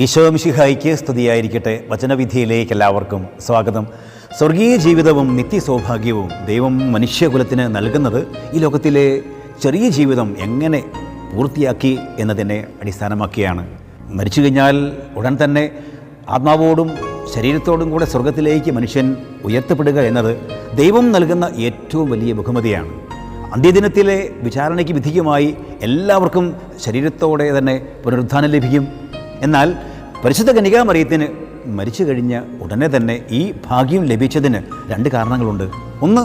ഈശോ മിശിഹായിക്ക് സ്തുതിയായിരിക്കട്ടെ. വചനവിധിയിലേക്ക് എല്ലാവർക്കും സ്വാഗതം. സ്വർഗീയ ജീവിതവും നിത്യസൗഭാഗ്യവും ദൈവം മനുഷ്യകുലത്തിന് നൽകുന്നത് ഈ ലോകത്തിലെ ചെറിയ ജീവിതം എങ്ങനെ പൂർത്തിയാക്കി എന്നതിനെ അടിസ്ഥാനമാക്കിയാണ്. മരിച്ചു കഴിഞ്ഞാൽ ഉടൻ തന്നെ ആത്മാവോടും ശരീരത്തോടും കൂടെ സ്വർഗത്തിലേക്ക് മനുഷ്യൻ ഉയർത്തപ്പെടുക എന്നത് ദൈവം നൽകുന്ന ഏറ്റവും വലിയ ബഹുമതിയാണ്. അന്ത്യദിനത്തിലെ വിചാരണയ്ക്ക് വിധിക്കുമായി എല്ലാവർക്കും ശരീരത്തോടെ തന്നെ പുനരുദ്ധാനം ലഭിക്കും. എന്നാൽ പരിശുദ്ധ കനികാമറിയത്തിന് മരിച്ചു കഴിഞ്ഞ ഉടനെ തന്നെ ഈ ഭാഗ്യം ലഭിച്ചതിന് രണ്ട് കാരണങ്ങളുണ്ട്. ഒന്ന്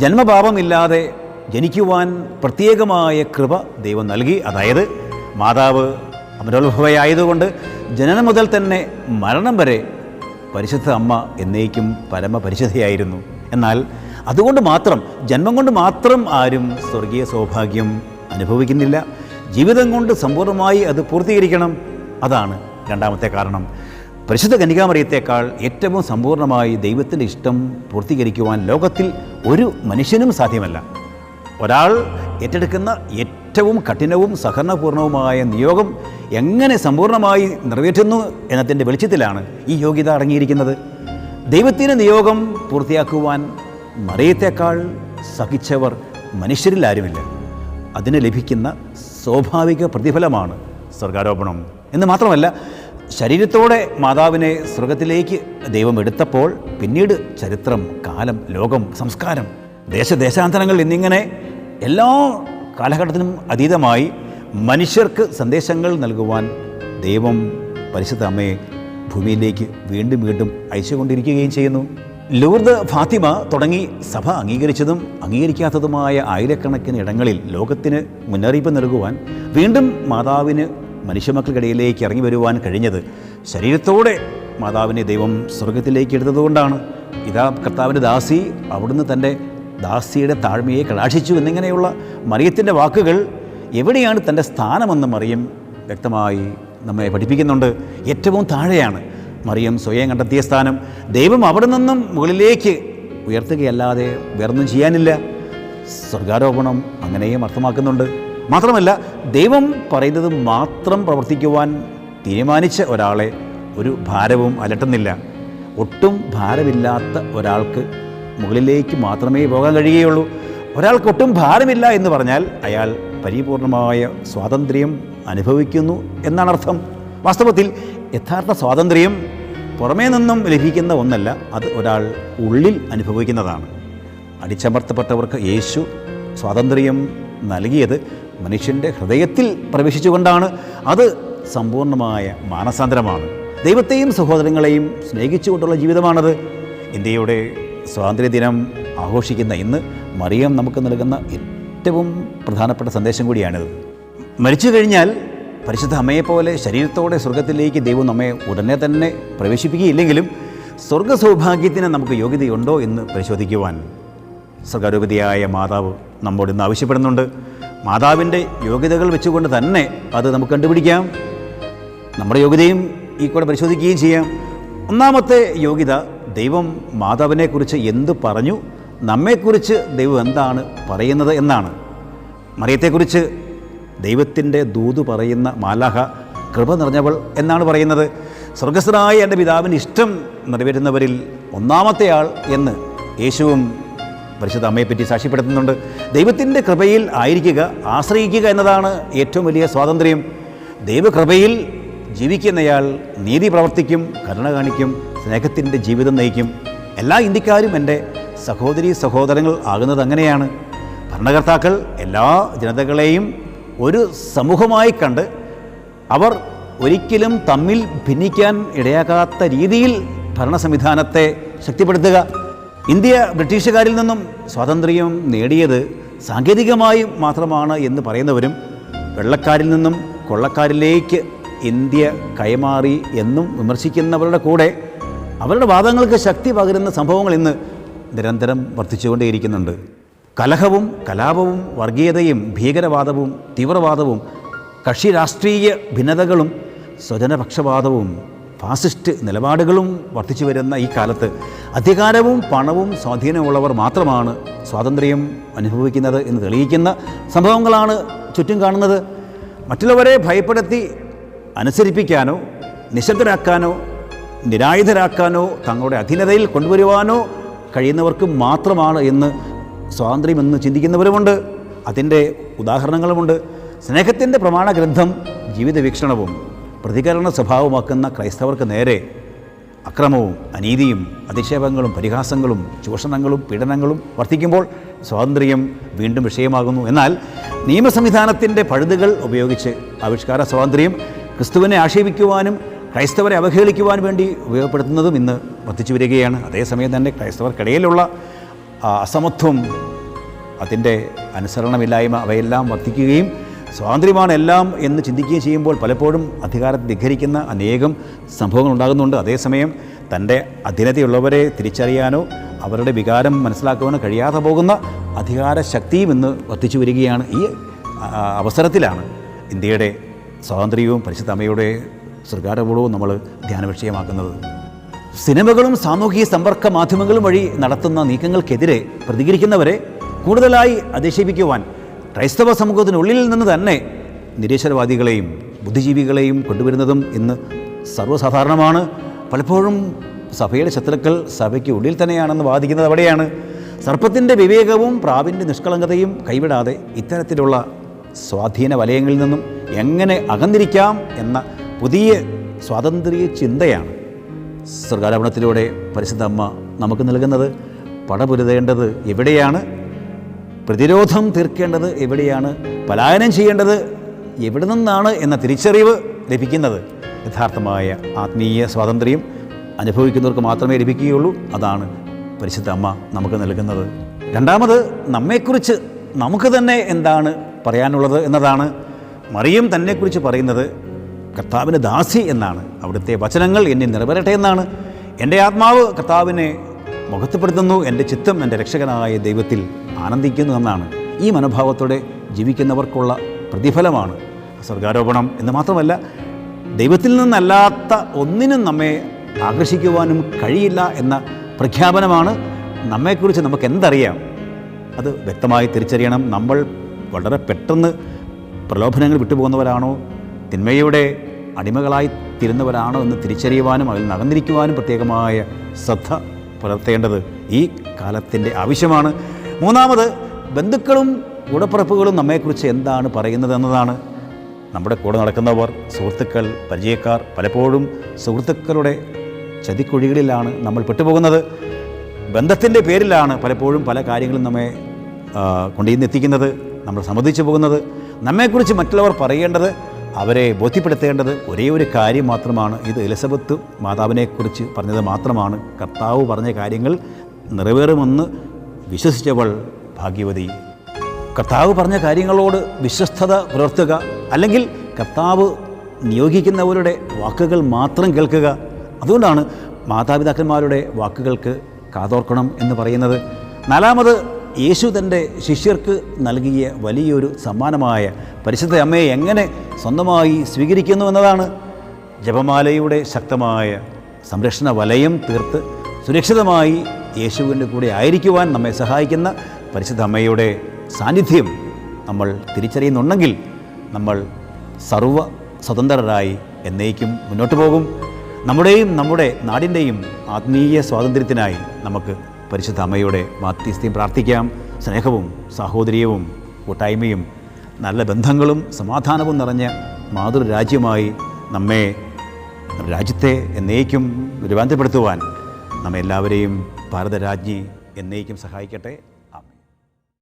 ജന്മപാപമില്ലാതെ ജനിക്കുവാൻ പ്രത്യേകമായ കൃപ ദൈവം നൽകി. അതായത് മാതാവ് അമരോത്ഭവയായതുകൊണ്ട് ജനനം മുതൽ തന്നെ മരണം വരെ പരിശുദ്ധ അമ്മ എന്നേക്കും പരമപരിശുദ്ധയായിരുന്നു. എന്നാൽ അതുകൊണ്ട് മാത്രം ജന്മം കൊണ്ട് മാത്രം ആരും സ്വർഗീയ സൗഭാഗ്യം അനുഭവിക്കുന്നില്ല. ജീവിതം കൊണ്ട് സമ്പൂർണമായി അത് പൂർത്തീകരിക്കണം. അതാണ് രണ്ടാമത്തെ കാരണം പരിശുദ്ധ കനികാമറിയത്തേക്കാൾ ഏറ്റവും സമ്പൂർണമായി ദൈവത്തിന്റെ ഇഷ്ടം പൂർത്തീകരിക്കുവാൻ ലോകത്തിൽ ഒരു മനുഷ്യനും സാധ്യമല്ല. ഒരാൾ ഏറ്റെടുക്കുന്ന ഏറ്റവും കഠിനവും സഹകരണപൂർണവുമായ നിയോഗം എങ്ങനെ സമ്പൂർണമായി നിറവേറ്റുന്നു എന്നതിന്റെ വെളിച്ചത്തിലാണ് ഈ യോഗ്യത അടങ്ങിയിരിക്കുന്നത്. ദൈവത്തിന്റെ നിയോഗം പൂർത്തിയാക്കുവാൻ മറിയത്തേക്കാൾ സഹിച്ചവർ മനുഷ്യരിൽ ആരുമില്ല. അതിന് ലഭിക്കുന്ന സ്വാഭാവിക പ്രതിഫലമാണ് സ്വർഗാരോപണം. എന്ന് മാത്രമല്ല ശരീരത്തോടെ മാതാവിനെ സ്വർഗത്തിലേക്ക് ദൈവം എടുത്തപ്പോൾ പിന്നീട് ചരിത്രം കാലം ലോകം സംസ്കാരം ദേശദേശാന്തരങ്ങൾ എന്നിങ്ങനെ എല്ലാ കാലഘട്ടത്തിനും അതീതമായി മനുഷ്യർക്ക് സന്ദേശങ്ങൾ നൽകുവാൻ ദൈവം പരിശുദ്ധ അമ്മയെ ഭൂമിയിലേക്ക് വീണ്ടും വീണ്ടും അയച്ചുകൊണ്ടിരിക്കുകയും ചെയ്യുന്നു. ലൂർദ് ഫാത്തിമ തുടങ്ങി സഭ അംഗീകരിച്ചതും അംഗീകരിക്കാത്തതുമായ ആയിരക്കണക്കിന് ഇടങ്ങളിൽ ലോകത്തിന് മുന്നറിയിപ്പ് നൽകുവാൻ വീണ്ടും മാതാവിന് മനുഷ്യമക്കൾക്കിടയിലേക്ക് ഇറങ്ങി വരുവാൻ കഴിഞ്ഞത് ശരീരത്തോടെ മാതാവിനെ ദൈവം സ്വർഗത്തിലേക്ക് എടുത്തതുകൊണ്ടാണ്. ഇതാ കർത്താവിന്റെ ദാസി അവിടുന്ന് തന്റെ ദാസിയുടെ താഴ്മയെ കടാക്ഷിച്ചു എന്നിങ്ങനെയുള്ള മറിയത്തിന്റെ വാക്കുകൾ എവിടെയാണ് തന്റെ സ്ഥാനമെന്ന് മറിയം വ്യക്തമായി നമ്മെ പഠിപ്പിക്കുന്നുണ്ട്. ഏറ്റവും താഴെയാണ് മറിയം സ്വയം കണ്ടെത്തിയ സ്ഥാനം. ദൈവം അവിടെ നിന്നും മുകളിലേക്ക് ഉയർത്തുകയല്ലാതെ വേറൊന്നും ചെയ്യാനില്ല. സ്വർഗാരോപണം അങ്ങനെയും അർത്ഥമാക്കുന്നുണ്ട്. മാത്രമല്ല ദൈവം പറയുന്നത് മാത്രം പ്രവർത്തിക്കുവാൻ തീരുമാനിച്ച ഒരാളെ ഒരു ഭാരവും അലട്ടുന്നില്ല. ഒട്ടും ഭാരമില്ലാത്ത ഒരാൾക്ക് മുകളിലേക്ക് മാത്രമേ പോകാൻ കഴിയുകയുള്ളൂ. ഒരാൾക്ക് ഒട്ടും ഭാരമില്ല എന്ന് പറഞ്ഞാൽ അയാൾ പരിപൂർണമായ സ്വാതന്ത്ര്യം അനുഭവിക്കുന്നു എന്നാണ് അർത്ഥം. വാസ്തവത്തിൽ യഥാർത്ഥ സ്വാതന്ത്ര്യം പുറമേ നിന്നും ലഭിക്കുന്ന ഒന്നല്ല അത് ഒരാൾ ഉള്ളിൽ അനുഭവിക്കുന്നതാണ്. അടിച്ചമർത്തപ്പെട്ടവർക്ക് യേശു സ്വാതന്ത്ര്യം നൽകിയത് മനുഷ്യന്റെ ഹൃദയത്തിൽ പ്രവേശിച്ചുകൊണ്ടാണ് അത് സമ്പൂർണമായ മാനസാന്തരമാണ്. ദൈവത്തെയും സഹോദരങ്ങളെയും സ്നേഹിച്ചുകൊണ്ടുള്ള ജീവിതമാണത്. ഇന്ത്യയുടെ സ്വാതന്ത്ര്യദിനം ആഘോഷിക്കുന്ന ഇന്ന് മറിയം നമുക്ക് നൽകുന്ന ഏറ്റവും പ്രധാനപ്പെട്ട സന്ദേശം കൂടിയാണിത്. മരിച്ചു കഴിഞ്ഞാൽ പരിശുദ്ധ അമ്മയെപ്പോലെ ശരീരത്തോടെ സ്വർഗത്തിലേക്ക് ദൈവം നമ്മെ ഉടനെ തന്നെ പ്രവേശിപ്പിക്കുകയില്ലെങ്കിലും സ്വർഗ സൗഭാഗ്യത്തിന് നമുക്ക് യോഗ്യതയുണ്ടോ എന്ന് പരിശോധിക്കുവാൻ സർഗാരോഗ്യതയായ മാതാവ് നമ്മോട് ഇന്ന് ആവശ്യപ്പെടുന്നുണ്ട്. മാതാവിന്റെ യോഗ്യതകൾ വെച്ചുകൊണ്ട് തന്നെ അത് നമുക്ക് കണ്ടുപിടിക്കാം. നമ്മുടെ യോഗ്യതയും ഈ കൂടെ പരിശോധിക്കുകയും ചെയ്യാം. ഒന്നാമത്തെ യോഗ്യത ദൈവം മാതാവിനെക്കുറിച്ച് എന്ത് പറഞ്ഞു നമ്മെക്കുറിച്ച് ദൈവം എന്താണ് പറയുന്നത് എന്നാണ്. മറിയത്തെക്കുറിച്ച് ദൈവത്തിന്റെ ദൂത് പറയുന്ന മാലാഹ കൃപ നിറഞ്ഞവൾ എന്നാണ് പറയുന്നത്. സ്വർഗസ്ഥനായ എന്റെ പിതാവിന് ഇഷ്ടം നിറവേറ്റുന്നവരിൽ ഒന്നാമത്തെ ആൾ എന്ന് യേശുവും പരിശുദ്ധ അമ്മയെപ്പറ്റി സാക്ഷ്യപ്പെടുത്തുന്നുണ്ട്. ദൈവത്തിന്റെ കൃപയിൽ ആയിരിക്കുക ആശ്രയിക്കുക എന്നതാണ് ഏറ്റവും വലിയ സ്വാതന്ത്ര്യം. ദൈവകൃപയിൽ ജീവിക്കുന്നയാൾ നീതി പ്രവർത്തിക്കും കരുണ കാണിക്കും സ്നേഹത്തിന്റെ ജീവിതം നയിക്കും. എല്ലാ ഇന്ത്യക്കാരും എന്റെ സഹോദരി സഹോദരങ്ങൾ ആകുന്നത് അങ്ങനെയാണ്. ഭരണകർത്താക്കൾ എല്ലാ ജനതകളെയും ഒരു സമൂഹമായി കണ്ട് അവർ ഒരിക്കലും തമ്മിൽ ഭിന്നിക്കാൻ ഇടയാകാത്ത രീതിയിൽ ഭരണ സംവിധാനത്തെ ശക്തിപ്പെടുത്തുക. ഇന്ത്യ ബ്രിട്ടീഷുകാരിൽ നിന്നും സ്വാതന്ത്ര്യം നേടിയത് സാങ്കേതികമായി മാത്രമാണ് എന്ന് പറയുന്നവരും വെള്ളക്കാരിൽ നിന്നും കൊള്ളക്കാരിലേക്ക് ഇന്ത്യ കൈമാറി എന്നും വിമർശിക്കുന്നവരുടെ കൂടെ അവരുടെ വാദങ്ങൾക്ക് ശക്തി പകരുന്ന സംഭവങ്ങൾ ഇന്ന് നിരന്തരം വർദ്ധിച്ചുകൊണ്ടേയിരിക്കുന്നുണ്ട്. കലഹവും കലാപവും വർഗീയതയും ഭീകരവാദവും തീവ്രവാദവും കക്ഷി രാഷ്ട്രീയ ഭിന്നതകളും സ്വജനപക്ഷപാതവും ഫാസിസ്റ്റ് നിലപാടുകളും വർദ്ധിച്ചു വരുന്ന ഈ കാലത്ത് അധികാരവും പണവും സ്വാധീനമുള്ളവർ മാത്രമാണ് സ്വാതന്ത്ര്യം അനുഭവിക്കുന്നത് എന്ന് തെളിയിക്കുന്ന സംഭവങ്ങളാണ് ചുറ്റും കാണുന്നത്. മറ്റുള്ളവരെ ഭയപ്പെടുത്തി അനുസരിപ്പിക്കാനോ നിശബ്ദരാക്കാനോ നിരായുധരാക്കാനോ തങ്ങളുടെ അധീനതയിൽ കൊണ്ടുവരുവാനോ കഴിയുന്നവർക്ക് മാത്രമാണ് എന്ന് സ്വാതന്ത്ര്യമെന്ന് ചിന്തിക്കുന്നവരുമുണ്ട്. അതിന്റെ ഉദാഹരണങ്ങളുമുണ്ട്. സ്നേഹത്തിന്റെ പ്രമാണ ഗ്രന്ഥം ജീവിത വീക്ഷണവും പ്രതികരണ സ്വഭാവമാക്കുന്ന ക്രൈസ്തവർക്ക് നേരെ അക്രമവും അനീതിയും അധിക്ഷേപങ്ങളും പരിഹാസങ്ങളും ചൂഷണങ്ങളും പീഡനങ്ങളും വർദ്ധിക്കുമ്പോൾ സ്വാതന്ത്ര്യം വീണ്ടും വിഷയമാകുന്നു. എന്നാൽ നിയമസംവിധാനത്തിന്റെ പഴുതുകൾ ഉപയോഗിച്ച് ആവിഷ്കാര സ്വാതന്ത്ര്യം ക്രിസ്തുവിനെ ആക്ഷേപിക്കുവാനും ക്രൈസ്തവരെ അവഹേളിക്കുവാനും വേണ്ടി ഉപയോഗപ്പെടുത്തുന്നതും ഇന്ന് വർദ്ധിച്ചു വരികയാണ്. അതേസമയം തന്നെ ക്രൈസ്തവർക്കിടയിലുള്ള അസമത്വം അതിന്റെ അനുസരണമില്ലായ്മ അവയെല്ലാം വർദ്ധിക്കുകയും സ്വാതന്ത്ര്യമാണ് എല്ലാം എന്ന് ചിന്തിക്കുകയും ചെയ്യുമ്പോൾ പലപ്പോഴും അധികാരത്തെ ധിഖരിക്കുന്ന അനേകം സംഭവങ്ങൾ ഉണ്ടാകുന്നുണ്ട്. അതേസമയം തന്റെ അധീനതയുള്ളവരെ തിരിച്ചറിയാനോ അവരുടെ വികാരം മനസ്സിലാക്കുവാനോ കഴിയാതെ പോകുന്ന അധികാര ശക്തിയും ഇന്ന് വർദ്ധിച്ചു വരികയാണ്. ഈ അവസരത്തിലാണ് ഇന്ത്യയുടെ സ്വാതന്ത്ര്യവും പരിശുദ്ധ അമ്മയുടെ നമ്മൾ ധ്യാന വിഷയമാക്കുന്നത് സിനിമകളും സാമൂഹിക സമ്പർക്ക മാധ്യമങ്ങളും വഴി നടത്തുന്ന നീക്കങ്ങൾക്കെതിരെ പ്രതികരിക്കുന്നവരെ കൂടുതലായി അധിക്ഷേപിക്കുവാൻ ക്രൈസ്തവ സമൂഹത്തിനുള്ളിൽ നിന്ന് തന്നെ നിരീശ്വരവാദികളെയും ബുദ്ധിജീവികളെയും കൊണ്ടുവരുന്നതും ഇന്ന് സർവസാധാരണമാണ്. പലപ്പോഴും സഭയുടെ ശത്രുക്കൾ സഭയ്ക്ക് ഉള്ളിൽ തന്നെയാണെന്ന് വാദിക്കുന്നത് അവിടെയാണ്. സർപ്പത്തിന്റെ വിവേകവും പ്രാവിന്റെ നിഷ്കളങ്കതയും കൈവിടാതെ ഇത്തരത്തിലുള്ള സ്വാധീന വലയങ്ങളിൽ നിന്നും എങ്ങനെ അകന്നിരിക്കാം എന്ന പുതിയ സ്വാതന്ത്ര്യ ചിന്തയാണ് സർഗാരോപണത്തിലൂടെ പരിശുദ്ധ അമ്മ നമുക്ക് നൽകുന്നത്. പടപുരുതേണ്ടത് എവിടെയാണ്? പ്രതിരോധം തീർക്കേണ്ടത് എവിടെയാണ്? പലായനം ചെയ്യേണ്ടത് എവിടെ നിന്നാണ് എന്ന തിരിച്ചറിവ് ലഭിക്കുന്നത്? യഥാർത്ഥമായ ആത്മീയ സ്വാതന്ത്ര്യം അനുഭവിക്കുന്നവർക്ക് മാത്രമേ ലഭിക്കുകയുള്ളൂ. അതാണ് പരിശുദ്ധ അമ്മ നമുക്ക് നൽകുന്നത്. രണ്ടാമത് നമ്മെക്കുറിച്ച് നമുക്ക് തന്നെ എന്താണ് പറയാനുള്ളത് എന്നതാണ് മറിയം തന്നെക്കുറിച്ച് പറയുന്നത് കർത്താവിന് ദാസി എന്നാണ്. അവിടുത്തെ വചനങ്ങൾ എന്നെ നിറവേറട്ടെ എന്നാണ്. എന്റെ ആത്മാവ് കർത്താവിനെ മുഖത്തപ്പെടുത്തുന്നു. എന്റെ ചിത്തം എന്റെ രക്ഷകനായ ദൈവത്തിൽ ആനന്ദിക്കുന്നു എന്നാണ്. ഈ മനോഭാവത്തോടെ ജീവിക്കുന്നവർക്കുള്ള പ്രതിഫലമാണ് സ്വർഗാരോപണം എന്ന് മാത്രമല്ല ദൈവത്തിൽ നിന്നല്ലാത്ത ഒന്നിനും നമ്മെ ആകർഷിക്കുവാനും കഴിയില്ല എന്ന പ്രഖ്യാപനമാണ് നമ്മെക്കുറിച്ച് നമുക്ക് എന്തറിയാം അത് വ്യക്തമായി തിരിച്ചറിയണം. നമ്മൾ വളരെ പെട്ടെന്ന് പ്രലോഭനങ്ങൾ വിട്ടുപോകുന്നവരാണോ? തിന്മയുടെ അടിമകളായി തീരുന്നവരാണോ എന്ന് തിരിച്ചറിയുവാനും അതിൽ നടന്നിരിക്കുവാനും പ്രത്യേകമായ ശ്രദ്ധ പുലർത്തേണ്ടത് ഈ കാലത്തിന്റെ ആവശ്യമാണ്. മൂന്നാമത് ബന്ധുക്കളും കൂടപ്പിറപ്പുകളും നമ്മെക്കുറിച്ച് എന്താണ് പറയുന്നത് എന്നതാണ്. നമ്മുടെ കൂടെ നടക്കുന്നവർ സുഹൃത്തുക്കൾ പരിചയക്കാർ പലപ്പോഴും സുഹൃത്തുക്കളുടെ ചതിക്കുഴികളിലാണ് നമ്മൾ പെട്ടുപോകുന്നത്. ബന്ധത്തിന്റെ പേരിലാണ് പലപ്പോഴും പല കാര്യങ്ങളും നമ്മെ കൊണ്ടുചെന്നെത്തിക്കുന്നത് നമ്മൾ സമ്മതിച്ചു പോകുന്നത്. നമ്മെക്കുറിച്ച് മറ്റുള്ളവർ പറയേണ്ടത് അവരെ ബോധ്യപ്പെടുത്തേണ്ടത് ഒരേ ഒരു കാര്യം മാത്രമാണ്. ഇത് എലിസബത്ത് മാതാവിനെക്കുറിച്ച് പറഞ്ഞത് മാത്രമാണ്. കർത്താവ് പറഞ്ഞ കാര്യങ്ങൾ നിറവേറുമെന്ന് വിശ്വസിച്ചവൾ ഭാഗ്യവതി. കർത്താവ് പറഞ്ഞ കാര്യങ്ങളോട് വിശ്വസ്തത പുലർത്തുക അല്ലെങ്കിൽ കർത്താവ് നിയോഗിക്കുന്നവരുടെ വാക്കുകൾ മാത്രം കേൾക്കുക. അതുകൊണ്ടാണ് മാതാപിതാക്കന്മാരുടെ വാക്കുകൾക്ക് കാതോർക്കണം എന്ന് പറയുന്നത്. നാലാമത് യേശു തന്റെ ശിഷ്യർക്ക് നൽകിയ വലിയൊരു സമ്മാനമായ പരിശുദ്ധ അമ്മയെ എങ്ങനെ സ്വന്തമായി സ്വീകരിക്കുന്നു എന്നതാണ് ജപമാലയുടെ ശക്തമായ സംരക്ഷണ വലയം തീർത്ത് സുരക്ഷിതമായി യേശുവിന്റെ കൂടെ ആയിരിക്കുവാൻ നമ്മെ സഹായിക്കുന്ന പരിശുദ്ധ അമ്മയുടെ സാന്നിധ്യം നമ്മൾ തിരിച്ചറിയുന്നുണ്ടെങ്കിൽ നമ്മൾ സർവ സ്വതന്ത്രരായി എന്നേക്കും മുന്നോട്ട് പോകും. നമ്മുടെയും നമ്മുടെ നാടിന്റെയും ആത്മീയ സ്വാതന്ത്ര്യത്തിനായി നമുക്ക് പരിശുദ്ധ അമ്മയുടെ മാധ്യസ്ഥ്യം പ്രാർത്ഥിക്കാം. സ്നേഹവും സാഹോദര്യവും കൂട്ടായ്മയും നല്ല ബന്ധങ്ങളും സമാധാനവും നിറഞ്ഞ മാതൃരാജ്യമായി നമ്മെ രാജ്യത്തെ എന്നേക്കും രൂപാന്തരപ്പെടുത്തുവാൻ നമ്മെല്ലാവരെയും ഭാരതരാജ്ഞി എന്നേക്കും സഹായിക്കട്ടെ.